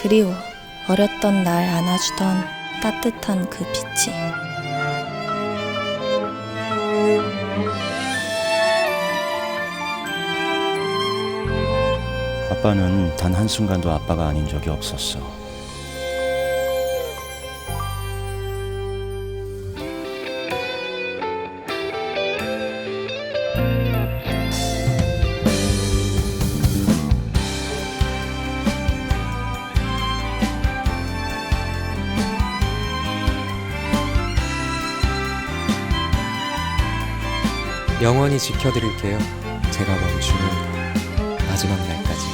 그리워. 어렸던 날 안아주던 따뜻한 그 빛이. 아빠는 단 한순간도 아빠가 아닌 적이 없었어. 영원히 지켜드릴게요. 제가 멈추는 마지막 날까지.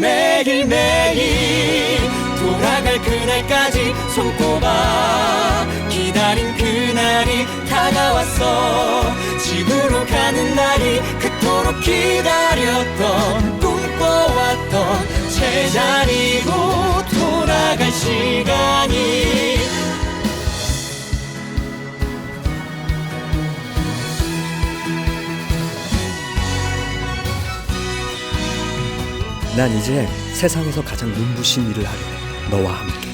매일매일 그날까지 손꼽아 기다린 그날이 다가왔어 집으로 가는 날이 그토록 기다렸던 꿈꿔왔던 제자리로 돌아갈 시간이 난 이제 세상에서 가장 눈부신 일을 하려 해. 너와 함께.